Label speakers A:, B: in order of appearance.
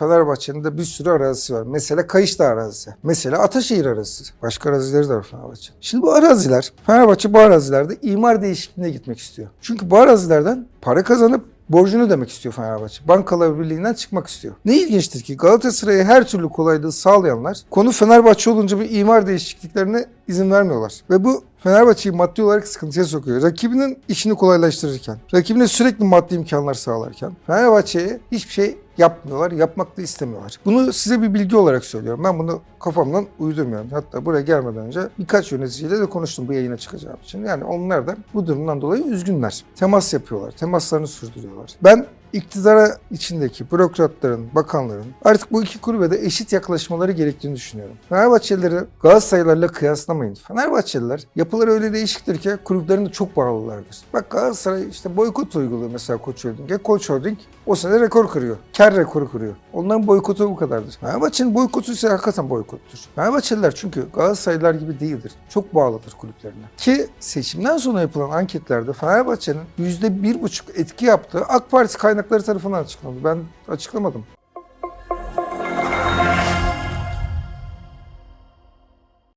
A: Fenerbahçe'nin de bir sürü arazisi var. Mesela Kayışdağ arazisi. Mesela Ataşehir arazisi. Başka arazileri de var Fenerbahçe. Şimdi bu araziler, Fenerbahçe bu arazilerde imar değişikliğine gitmek istiyor. Çünkü bu arazilerden para kazanıp borcunu ödemek istiyor Fenerbahçe. Bankalar Birliği'nden çıkmak istiyor. Ne ilginçtir ki Galatasaray'a her türlü kolaylığı sağlayanlar konu Fenerbahçe olunca bir imar değişikliklerine izin vermiyorlar. Ve bu Fenerbahçe'yi maddi olarak sıkıntıya sokuyor. Rakibinin işini kolaylaştırırken, rakibine sürekli maddi imkanlar sağlarken Fenerbahçe'ye hiçbir şey yapmıyorlar, yapmak da istemiyorlar. Bunu size bir bilgi olarak söylüyorum. Ben bunu kafamdan uydurmuyorum. Hatta buraya gelmeden önce birkaç yöneticiyle de konuştum bu yayına çıkacağım için. Yani onlar da bu durumdan dolayı üzgünler. Temas yapıyorlar, temaslarını sürdürüyorlar. Ben iktidara içindeki bürokratların, bakanların artık bu iki kulübe de eşit yaklaşmaları gerektiğini düşünüyorum. Fenerbahçelileri Galatasaraylarla kıyaslamayın. Fenerbahçeliler yapıları öyle değişiktir ki kulüplerinde çok bağlılardır. Bak Galatasaray işte boykot uyguluyor mesela Koç Holding'e. Koç Holding o sene rekor kırıyor. Kar rekoru kırıyor. Onların boykotu bu kadardır. Fenerbahçe'nin boykotu ise hakikaten boykottur. Fenerbahçeliler çünkü Galatasaraylılar gibi değildir. Çok bağlıdır kulüplerine. Ki seçimden sonra yapılan anketlerde Fenerbahçe'nin %1,5 etki yaptığı AK Parti kaynakları tarafından açıklandı. Ben açıklamadım.